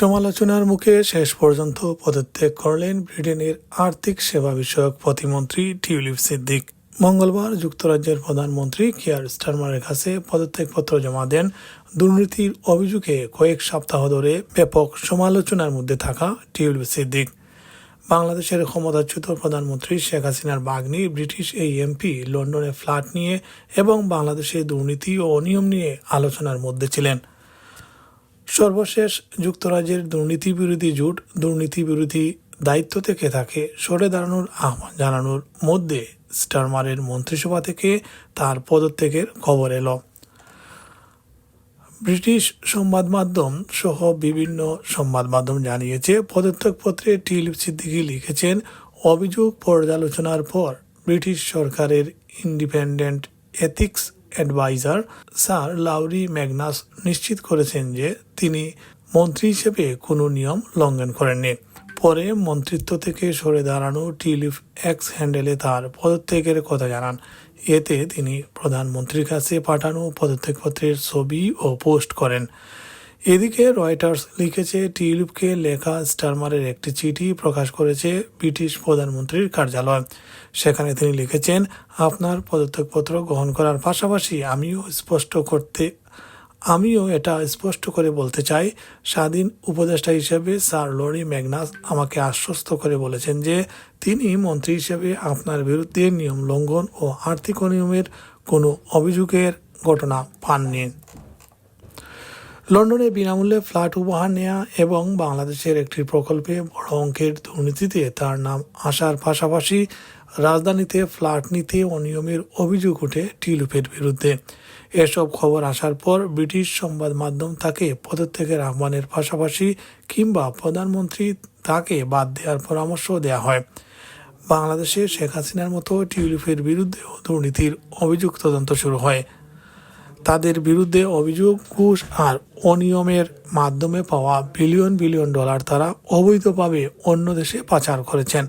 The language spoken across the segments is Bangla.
সমালোচনার মুখে শেষ পর্যন্ত পদত্যাগ করলেন ব্রিটেনের আর্থিক সেবা বিষয়ক প্রতিমন্ত্রী টিউলিপ সিদ্দিক। মঙ্গলবার যুক্তরাজ্যের প্রধানমন্ত্রী কিয়ার স্টারমারের কাছে পদত্যাগপত্র জমা দেন। দুর্নীতির অভিযোগে কয়েক সপ্তাহ ধরে ব্যাপক সমালোচনার মধ্যে থাকা টিউলিপ সিদ্দিক। বাংলাদেশের ক্ষমতাচ্যুত প্রধানমন্ত্রী শেখ হাসিনার বাগ্নি ব্রিটিশ এই এমপি লন্ডনে ফ্ল্যাট নিয়ে এবং বাংলাদেশে দুর্নীতি ও অনিয়ম নিয়ে আলোচনার মধ্যে ছিলেন। সর্বশেষ যুক্তরাজ্যের দুর্নীতি বিরোধী জোট দুর্নীতি বিরোধী দায়িত্ব থেকে তাকে সরে দাঁড়ানোর আহ্বান জানানোর মধ্যে স্টারমারের মন্ত্রিসভা থেকে তার পদত্যাগের খবর এলো। ব্রিটিশ সংবাদ মাধ্যম সহ বিভিন্ন সংবাদ মাধ্যম জানিয়েছে, পদত্যাগপত্রে টিলিপ সিদ্দিকি লিখেছেন, অভিযোগ পর্যালোচনার পর ব্রিটিশ সরকারের independent ethics adviser sir Laurie Magnus নিশ্চিত করেছেন যে তিনি মন্ত্রী হিসেবে কোনো নিয়ম লঙ্ঘন করেননি। পরে মন্ত্রিত্ব থেকে সরে দাঁড়ানো টিলিফ এক্স হ্যান্ডেলে তার পদত্যাগের কথা জানান। এতে তিনি প্রধানমন্ত্রীর কাছে পাঠানো পদত্যাগপত্রের ছবি ও পোস্ট করেন। এদিকে রয়টার্স লিখেছে, টিউলিপকে লেখা স্টারমারের একটি চিঠি প্রকাশ করেছে ব্রিটিশ প্রধানমন্ত্রীর কার্যালয়। সেখানে তিনি লিখেছেন, আপনার পদত্যাগপত্র গ্রহণ করার পাশাপাশি আমিও স্পষ্ট করতে, আমিও এটা স্পষ্ট করে বলতে চাই। স্বাধীন উপদেষ্টা হিসেবে স্যার লরি ম্যাগনাস আমাকে আশ্বস্ত করে বলেছেন যে, তিনি মন্ত্রী হিসেবে আপনার বিরুদ্ধে নিয়ম লঙ্ঘন ও আর্থিক অনিয়মের কোনো অভিযোগের ঘটনা পাননি। লন্ডনে বিনামূল্যে ফ্ল্যাট উপহার নেওয়া এবং বাংলাদেশের একটি প্রকল্পে বড় অঙ্কের দুর্নীতিতে তার নাম আসার পাশাপাশি রাজধানীতে ফ্ল্যাট নিতে অনিয়মের অভিযোগ ওঠে টিলুপের বিরুদ্ধে। এসব খবর আসার পর ব্রিটিশ সংবাদ মাধ্যম তাকে পদত্যাগের আহ্বানের পাশাপাশি কিংবা প্রধানমন্ত্রী তাকে বাদ দেওয়ার পরামর্শ দেওয়া হয়। বাংলাদেশে শেখ হাসিনার মতো টিউলিপের বিরুদ্ধেও দুর্নীতির অভিযোগ তদন্ত শুরু হয়। তাদের বিরুদ্ধে অভিযোগ, ঘুষ আর অনিয়মের মাধ্যমে পাওয়া বিলিয়ন বিলিয়ন ডলার তারা অবৈধভাবে অন্য দেশে পাচার করেছেন।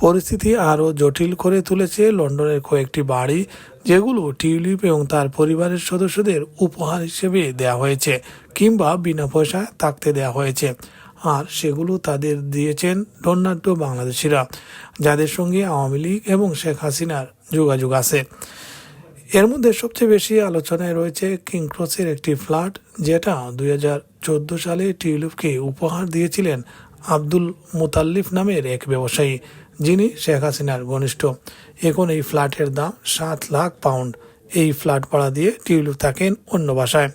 পরিস্থিতি আরও জটিল করে তুলেছে লন্ডনের কয়েকটি বাড়ি, যেগুলো টিউলিপ এবং তার পরিবারের সদস্যদের উপহার হিসেবে দেওয়া হয়েছে কিংবা বিনা পয়সায় থাকতে দেওয়া হয়েছে। আর সেগুলো তাদের দিয়েছেন ধন্যাঢ্য বাংলাদেশিরা, যাদের সঙ্গে আওয়ামী লীগ এবং শেখ হাসিনার যোগাযোগ আছে। এর মধ্যে সবচেয়ে বেশি আলোচনায় রয়েছে কিং ক্রসের একটি ফ্ল্যাট, যেটা দুই হাজার চোদ্দ সালে টিউলিপকে উপহার দিয়েছিলেন আব্দুল মুতাল্লিফ নামের এক ব্যবসায়ী, যিনি শেখ হাসিনার ঘনিষ্ঠ। এখন এই ফ্ল্যাটের দাম সাত লাখ পাউন্ড। এই ফ্ল্যাট ভাড়া দিয়ে টিউলিপ থাকেন অন্য বাসায়